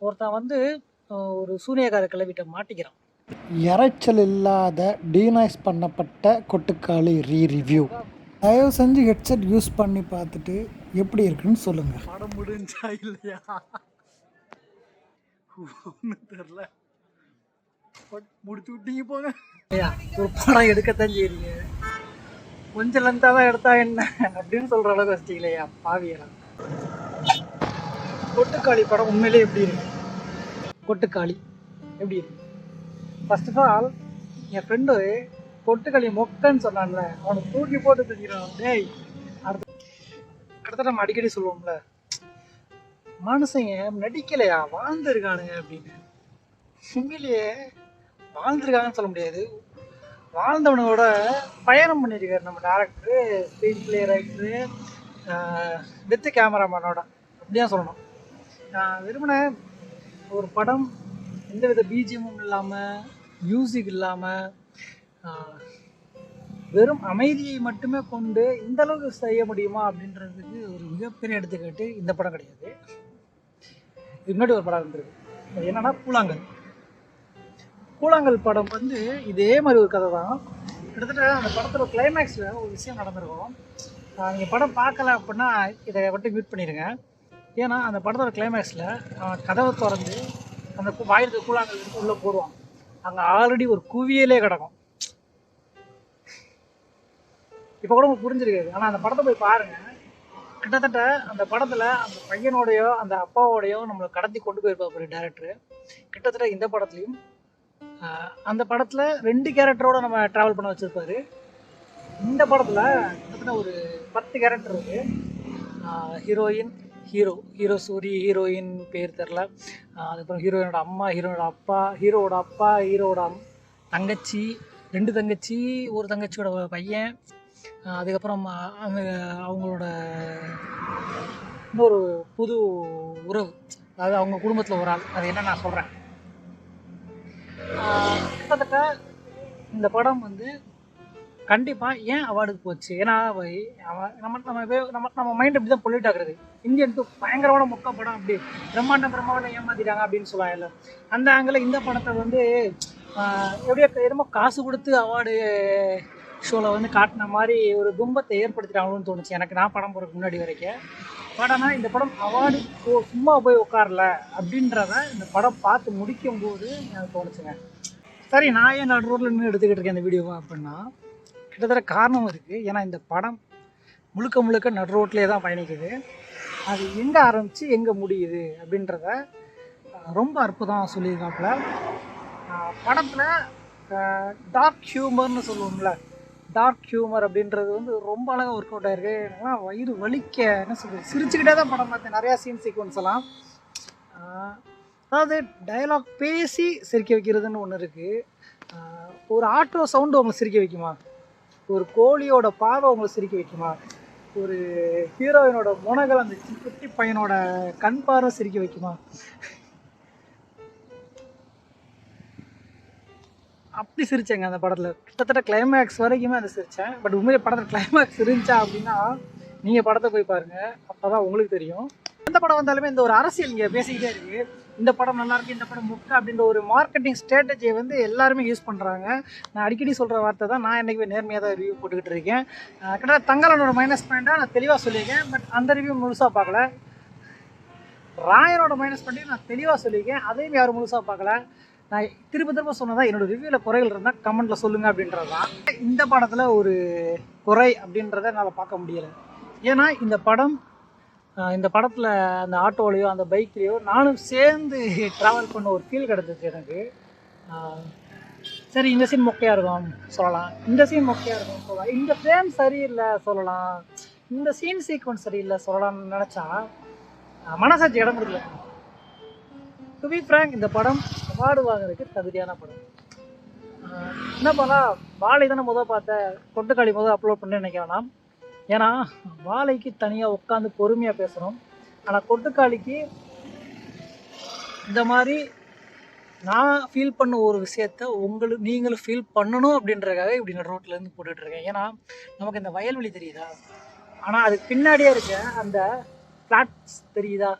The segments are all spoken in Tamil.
ஒருத்தன் வந்து ஒரு சூனியக்கார கிளவிட்ட மாட்டிக்கிறான். இரைச்சல் இல்லாத டீனாய்ஸ் பண்ணப்பட்ட கொட்டுக்காளி ரீ ரிவ்யூ தயவு செஞ்சு ஹெட்செட் யூஸ் பண்ணி பார்த்துட்டு எப்படி இருக்குன்னு சொல்லுங்கள் படம் முடிஞ்சா இல்லையா? ஒன்றும் தெரில முடிச்சு விட்டீங்க போங்க. ஐயா ஒரு படம் எடுக்கத்தான் செய்றீங்க. கொஞ்சம் லென்த்தாக தான் எடுத்தா என்ன? அப்படின்னு சொல்கிற அளவுக்கு வச்சிட்டீங்களேயா பாவியலாம் கொட்டுக்காளி படம் உண்மையிலே எப்படி இருக்கு? கொட்டுக்காளி எப்படி இருக்கு? ஃபர்ஸ்ட் ஆஃப் ஆல் என் ஃப்ரெண்டு கொட்டுக்காளி மொக்கன்னு சொன்னான்ல. அவனை தூக்கி போட்டு தெரிஞ்சிடும் டேய் அடுத்த அடுத்த நம்ம அடிக்கடி சொல்லுவோம்ல. மனுஷங்க நடிக்கலையா? வாழ்ந்துருக்கானுங்க அப்படின்னு. உண்மையிலேயே வாழ்ந்துருக்காங்கன்னு சொல்ல முடியாது. வாழ்ந்தவனோட பயணம் பண்ணியிருக்காரு நம்ம director screenplay writer with கேமராமேனோட அப்படிதான் சொல்லணும். நான் விரும்பின ஒரு படம் எந்தவித பிஜிஎம்மும் இல்லாமல் மியூசிக் இல்லாமல் வெறும் அமைதியை மட்டுமே கொண்டு இந்த அளவுக்கு செய்ய முடியுமா அப்படின்றதுக்கு ஒரு மிகப்பெரிய எடுத்துக்காட்டு இந்த படம் கிடையாது. இதுக்கு முன்னாடி ஒரு படம் இருந்திருக்கு. அது என்னன்னா கூழாங்கல். கூழாங்கல் படம் வந்து இதே மாதிரி ஒரு கதை தான். கிட்டத்தட்ட அந்த படத்தில் கிளைமேக்ஸில் ஒரு விஷயம் நடந்திருக்கும். நீங்கள் படம் பார்க்கல அப்படின்னா இதை மட்டும் மியூட் பண்ணிடுங்க ஏன்னா அந்த படத்தோட கிளைமேக்ஸில் அவன் கதவை திறந்து அந்த கு- வாயிலுக்கு கூழாங்கல் எடுத்து உள்ளே போடுவான் அங்கே ஆல்ரெடி ஒரு குவியலே கிடக்கும். இப்போ கூட உங்களுக்கு புரிஞ்சிருக்காது. ஆனால் அந்த படத்தை போய் பாருங்கள் கிட்டத்தட்ட அந்த படத்தில் அந்த பையனோடையோ அந்த அப்பாவோடையோ நம்மளை கடத்தி கொண்டு போயிருப்பாரு டேரக்டர் கிட்டத்தட்ட இந்த படத்துலையும் அந்த படத்தில் ரெண்டு கேரக்டரோட நம்ம ட்ராவல் பண்ண வச்சுருப்பாரு. இந்த படத்தில் கிட்டத்தட்ட ஒரு பத்து கேரக்டர் இருக்குது heroine hero hero Soori heroine பேர் தெரில. அதுக்கப்புறம் ஹீரோயினோட அம்மா ஹீரோனோட அப்பா ஹீரோவோட அப்பா ஹீரோட தங்கச்சி ரெண்டு தங்கச்சி ஒரு தங்கச்சியோட பையன். அதுக்கப்புறம் அ- அந்த அவங்களோட இன்னொரு புது உறவு. அதாவது அவங்க குடும்பத்தில் ஒரு ஆள். அது என்ன நான் சொல்கிறேன் கிட்டத்தட்ட இந்த படம் வந்து கண்டிப்பாக ஏன் அவார்டுக்கு போச்சு? ஏன்னா நம்ம நம்ம நம்ம நம்ம மைண்ட் இப்படி தான் பொல்யூட் ஆகுறது இந்தியன் டூ பயங்கரமான மொக்க படம் அப்படி பிரம்மாண்டம் பிரம்மாண்டம் ஏமாத்திட்டாங்க அப்படின்னு சொல்லலாம் அந்த ஆங்கில இந்த படத்தை வந்து எப்படியோ என்னமோ காசு கொடுத்து அவார்டு ஷோவில் வந்து காட்டின மாதிரி ஒரு கும்பத்தை ஏற்படுத்திட்டாங்களோன்னு தோணுச்சு. எனக்கு நான் படம் போகிறதுக்கு முன்னாடி வரைக்கும். படம்னா இந்த படம் அவார்டு சும்மா போய் உட்காரல அப்படின்றத இந்த படம் பார்த்து முடிக்கும் போது எனக்கு தோணுச்சுங்க. சரி நான் ஏன் நடு ரோட்டில் நின்று எடுத்துக்கிட்டு இருக்கேன் இந்த வீடியோவை அப்படின்னா கிட்டத்தட்ட காரணம் இருக்குது ஏன்னா இந்த படம் முழுக்க முழுக்க நடு ரோட்லேயே தான் பயணிக்குது. அது எங்கே ஆரம்பித்து எங்கே முடியுது அப்படின்றத ரொம்ப அற்புதம் சொல்லியிருக்காப்புல. படத்தில் டார்க் ஹியூமர்னு சொல்லுவோம்ல. டார்க் ஹியூமர் அப்படின்றது வந்து ரொம்ப அழகாக ஒர்க் அவுட் ஆயிருக்கு. ஏன்னா வயிறு வலிக்க என்ன சொல்கிறது சிரிச்சுக்கிட்டே தான் படம் பார்த்தேன். நிறையா சீன் சீக்வன்ஸ் எல்லாம். அதாவது டயலாக் பேசி சிரிக்க வைக்கிறதுன்னு ஒன்று இருக்குது ஒரு ஆட்டோ சவுண்டு உங்களை சிரிக்க வைக்குமா? ஒரு கோழியோட பாவை உங்களை சிரிக்க வைக்குமா? ஒரு ஹீரோயினோட முனகல் அந்த குட்டி பையனோட கண் பார்வை சிரிக்க வைக்குமா? அப்படி சிரிச்சேங்க அந்த படத்தில். கிட்டத்தட்ட கிளைமேக்ஸ் வரைக்குமே அதை சிரித்தேன் பட் உண்மையிலே படத்தில் கிளைமேக்ஸ் இருந்துச்சா அப்படின்னா நீங்கள் படத்தை போய் பாருங்கள் அப்போ தான் உங்களுக்கு தெரியும். எந்த படம் வந்தாலுமே இந்த ஒரு அரசியல் இங்கே பேசிக்கிட்டே இருக்குது இந்த படம் நல்லா இருக்கு இந்த படம் முக்க அப்படின்ற ஒரு மார்க்கெட்டிங் ஸ்ட்ராட்டஜியை வந்து எல்லாருமே யூஸ் பண்ணுறாங்க நான் அடிக்கடி சொல்கிற வார்த்தை தான் நான் என்றைக்குமே நேர்மையாக தான் ரிவ்யூ போட்டுக்கிட்டு இருக்கேன். அஹ் கிட்டத்தட்ட மைனஸ் பாயிண்ட்டாக நான் தெளிவாக சொல்லியிருக்கேன். பட் அந்த ரிவ்யூ முழுசாக பார்க்கல. ராயனோட மைனஸ் பண்ணி நான் தெளிவாக சொல்லியிருக்கேன். அதையும் யாரும் முழுசாக பார்க்கல. நான் திரும்ப திரும்ப சொன்னதான் என்னோடய ரிவ்யூவில் குறைகள் இருந்தால் கமெண்ட்டில் சொல்லுங்கள் அப்படின்றது தான். இந்த படத்தில் ஒரு குறை அப்படின்றத என்னால் பார்க்க முடியலை. ஏன்னா இந்த படம் இந்த படத்தில் அந்த ஆட்டோலையோ அந்த பைக்லேயோ நானும் சேர்ந்து ட்ராவல் பண்ண ஒரு ஃபீல் கிடச்சிச்சு எனக்கு. சரி இந்த சீன் மொக்கையாக இருக்கும் சொல்லலாம். இந்த சீன் மொக்கையாக இருக்கும் சொல்லலாம். இந்த ஃப்ரேம் சரியில்லை சொல்லலாம். இந்த சீன் சீக்வன்ஸ் சரியில்லை சொல்லலாம்னு நினச்சா மனசாட்சி இடம் கொடுக்கல. டு பி ஃப்ரேங்க் இந்த படம் அவார்டு வாங்குறதுக்கு தகுதியான படம். என்ன பண்ணலாம்? வாழை தானே முதல் பார்த்த கொட்டுக்காளி முதல் அப்லோட் பண்ணி நினைக்க வேணாம். ஏன்னா வாழைக்கு தனியாக உட்காந்து பொறுமையாக பேசுகிறோம் ஆனால் கொட்டுக்காளிக்கு இந்த மாதிரி நான் ஃபீல் பண்ண ஒரு விஷயத்த உங்களுக்கு நீங்களும் ஃபீல் பண்ணணும் அப்படின்றதுக்காக இப்படி நான் ரோட்லேருந்து போட்டுட்ருக்கேன் ஏன்னா நமக்கு இந்த வயல்வெளி தெரியுதா? ஆனால் அதுக்கு பின்னாடியே இருக்க அந்த ஃப்ளாட்ஸ் தெரியுதா?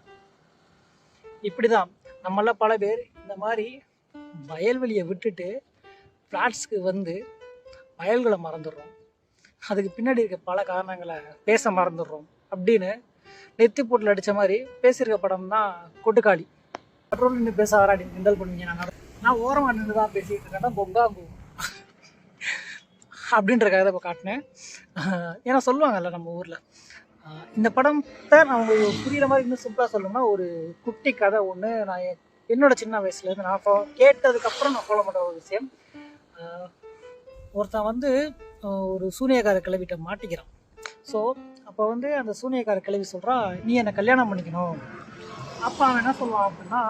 இப்படி தான் நம்மள பல பேர் இந்த மாதிரி வயல்வெளியை விட்டுட்டு ஃப்ளாட்ஸ்க்கு வந்து வயல்களை மறந்துடுறோம். அதுக்கு பின்னாடி இருக்க பல காரணங்களை பேச மறந்துடுறோம். அப்படின்னு நெத்தி போட்டில் அடித்த மாதிரி பேசியிருக்க படம் தான் கொட்டுக்காளி. பெட்ரோல் நின்று பேச வராடி கிண்டல் பண்ணுவீங்க. நான் நான் ஓரமாக நின்று தான் பேசிகிட்டு இருக்கேன் பொங்காங்கு. அப்படின்ற கதை இப்போ காட்டினேன். ஏன்னா சொல்லுவாங்கல்ல நம்ம ஊரில். இந்த படத்தை நான் உங்களுக்கு புரியிற மாதிரி இன்னும் சிம்பிளாக சொல்லணும்னா ஒரு குட்டி கதை ஒன்று நான் என்- என்னோட சின்ன வயசுலேருந்து நான் கேட்டதுக்கப்புறம் நான் ஃபாலோ பண்ணுற ஒரு விஷயம். ஒருத்தன் வந்து ஒரு சூனியக்கார கிளவிட்ட மாட்டிக்கிறான். ஸோ அப்போ வந்து அந்த சூனியக்கார கிளவி சொல்கிறா நீ என்னை கல்யாணம் பண்ணிக்கணும். அப்போ அவன் என்ன சொல்லுவான் அப்படின்னா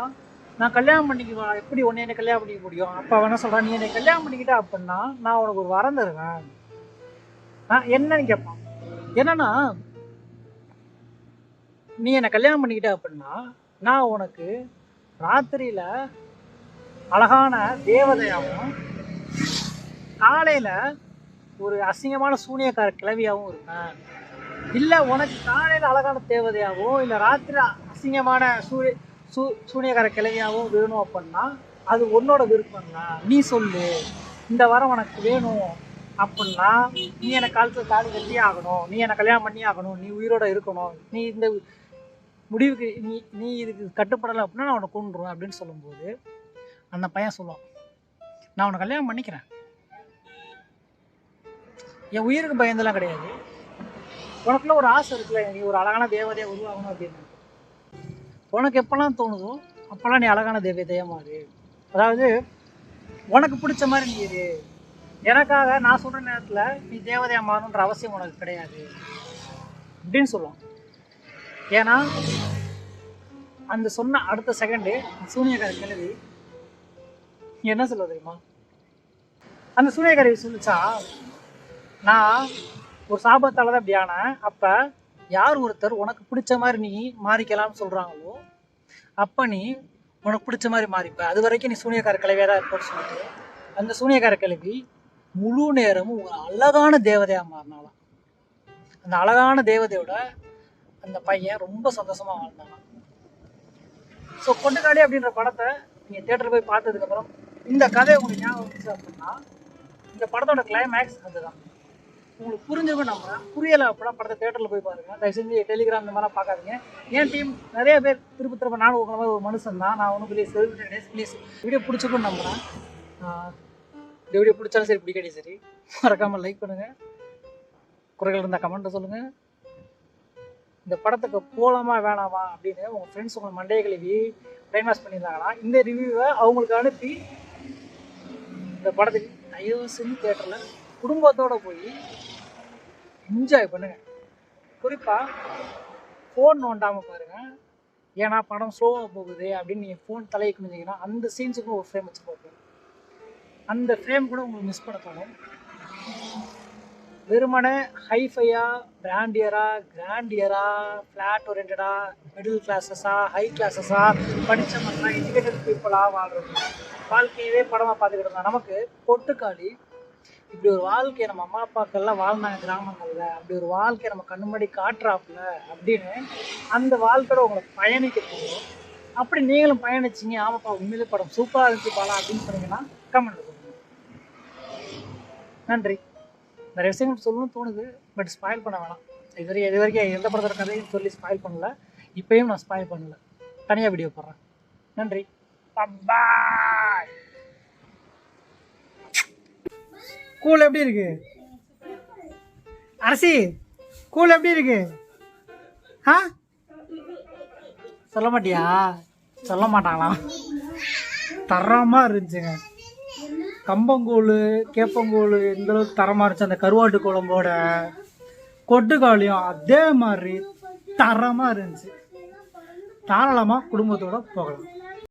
நான் கல்யாணம் பண்ணிக்குவா? எப்படி உன்னை என்ன கல்யாணம் பண்ணிக்க முடியும்? அப்போ அவன் என்ன சொல்கிறான் நீ என்னை கல்யாணம் பண்ணிக்கிட்ட அப்படின்னா நான் உனக்கு ஒரு வரம் தருவேன். நான் என்னன்னு கேட்பான். என்னன்னா நீ என்னை கல்யாணம் பண்ணிக்கிட்ட அப்படின்னா நான் உனக்கு ராத்திரியில் அழகான தேவதையாகவும் காலையில் ஒரு அசிங்கமான சூனியக்கார கிளவியாகவும் இருப்பேன் இல்லை உனக்கு காலையில் அழகான தேவதையாகவும் இல்லை ராத்திரி அசிங்கமான சூரிய சூ சூனியக்கார கிளவியாகவும் வேணும் அப்படின்னா அது உன்னோட விருப்பம்னா நீ சொல்லு. இந்த வாரம் உனக்கு வேணும் அப்படின்னா நீ என்னை காலத்தில் தாலி கட்டி ஆகணும். நீ என்னை கல்யாணம் பண்ணி ஆகணும். நீ உயிரோட இருக்கணும். நீ இந்த முடிவுக்கு நீ நீ இதுக்கு கட்டுப்படலை அப்படின்னா நான் உன்னை கொண்டுருவேன் அப்படின்னு சொல்லும்போது அந்த பையன் சொல்லுவான் நான் உன்னை கல்யாணம் பண்ணிக்கிறேன். என் உயிருக்கு பயந்தெல்லாம் கிடையாது. உனக்குள்ள ஒரு ஆசை இருக்குல்ல நீ ஒரு அழகான தேவதையாக உருவாகணும் அப்படின்னு. உனக்கு எப்போல்லாம் தோணுதோ அப்போல்லாம் நீ அழகான தேவதையாக மாறு. அதாவது உனக்கு பிடிச்ச மாதிரி நீ இரு. எனக்காக நான் சொல்கிற நேரத்தில் நீ தேவதையாக மாறணுன்ற அவசியம் உனக்கு கிடையாது. அப்படின்னு சொல்லுவோம் ஏன்னா அந்த சொன்ன அடுத்த செகண்டு சூனியக்கார கிழவி என்ன சொல்ல தெரியுமா? அந்த சூனியக்காரி சொல்லிச்சா நான் ஒரு சாபத்தால் தான் இப்படி ஆனேன். அப்போ யார் ஒருத்தர் உனக்கு பிடிச்ச மாதிரி நீ மாறிக்கலாம்னு சொல்கிறாங்களோ அப்போ நீ உனக்கு பிடிச்ச மாதிரி மாறிப்ப. அது வரைக்கும் நீ சூனியக்கார கிழவியாக தான் இருப்பேன்னு சொல்லிட்டு அந்த சூனியக்கார கிழவி முழு நேரமும் ஒரு அழகான தேவதையாக மாறினாலாம் அந்த அழகான தேவதையோட அந்த பையன் ரொம்ப சந்தோஷமா வாழ்ந்தான் ஸோ கொண்டுக்காடி அப்படின்ற படத்தை நீங்கள் தேட்டர் போய் பார்த்ததுக்கப்புறம் இந்த கதையை உங்களுக்கு ஞாபகம் அப்படின்னா இந்த படத்தோட கிளைமேக்ஸ் அதுதான். உங்களுக்கு புரிஞ்சிருக்கும் நம்புறேன். புரியலை அப்படின்னா படத்தை தேட்டரில் போய் பாருங்க. தயவு செஞ்சு டெலிகிராம் இந்த மாதிரிலாம் பார்க்காதீங்க. என் டீம் நிறைய பேர் திருப்பி திரும்ப நானும் உங்களை மாதிரி ஒரு மனுஷன் தான். நான் ஒன்றும் பெரிய செலிபிரிட்டி டேஸ் ப்ளீஸ் வீடியோ பிடிச்சிருக்கும் நம்புகிறேன் இந்த வீடியோ பிடிச்சாலும் சரி பிடிக்காட்டி சரி மறக்காமல் லைக் பண்ணுங்கள் குறைகள் இருந்தால் கமெண்ட்டை சொல்லுங்கள் இந்த படத்துக்கு போகலாமா வேணாமா அப்படின்னு உங்கள் ஃப்ரெண்ட்ஸ் உங்கள் மண்டைய கழுவி டைம் வாஷ் பண்ணியிருந்தாங்கன்னா இந்த ரிவ்யூவை அவங்களுக்கு அனுப்பி இந்த படத்துக்கு தயவு செஞ்சு தேட்டரில் குடும்பத்தோடு போய் என்ஜாய் பண்ணுங்கள் குறிப்பாக ஃபோன் நோண்டாமல் பாருங்கள் ஏன்னா படம் ஸ்லோவாக போகுது அப்படின்னு நீங்கள் ஃபோன் தலையை குனிஞ்சிங்கன்னா அந்த சீன்ஸுக்கும் ஒரு ஃப்ரேம் வச்சு பார்ப்பேன் அந்த ஃப்ரேம் கூட உங்களுக்கு மிஸ் பண்ண தோணும். வெறுமனே ஹைஃபையா பிராண்டியரா கிராண்டியரா ஃப்ளாட் ஓரியன்டா மிடில் கிளாஸஸா ஹை கிளாஸஸா படித்த மக்களா எஜுகேட்டட் பீப்புளாக வாழ்றது. வாழ்க்கையவே படமாக பார்த்துக்கிட்டு இருந்தா நமக்கு பொட்டுக்காளி இப்படி ஒரு வாழ்க்கையை நம்ம அம்மா அப்பாக்கள்லாம் வாழ்ந்தாங்க கிராமங்களில். அப்படி ஒரு வாழ்க்கையை நம்ம கண்ணு முன்னாடி காட்டுறாப்புல அப்படின்னு அந்த வாழ்க்கையோட உங்களை பயணிக்க போகும் அப்படி நீங்களும் பயணிச்சிங்க. ஆமாப்பா உண்மையிலே படம் சூப்பராக இருந்துச்சு பாலா அப்படின்னு சொன்னீங்கன்னா கமெண்ட் நன்றி. நிறைய விஷயங்கள் சொல்லணும்னு தோணுது பட் ஸ்பாயில் பண்ண வேணாம். இது வரைக்கும் இது வரைக்கும் எந்த படத்தோட கதையும் சொல்லி ஸ்பாயில் பண்ணல. இப்பயும் நான் ஸ்பாயில் பண்ணல. தனியாக வீடியோ போடுறேன். நன்றி. பப்பா கூழ் எப்படி இருக்கு? அரசி கூழ் எப்படி இருக்கு? ஆ? சொல்ல மாட்டியா? சொல்ல மாட்டாங்களாம். தரமாக இருந்துச்சுங்க. கம்பங்கூழ் கேப்பங்கூழ் எந்தளவுக்கு தரமாக இருந்துச்சு. அந்த கருவாட்டு குழம்போட கொட்டுக்காளியும் அதே மாதிரி தரமாக இருந்துச்சு. தாராளமாக குடும்பத்தோட போகலாம்.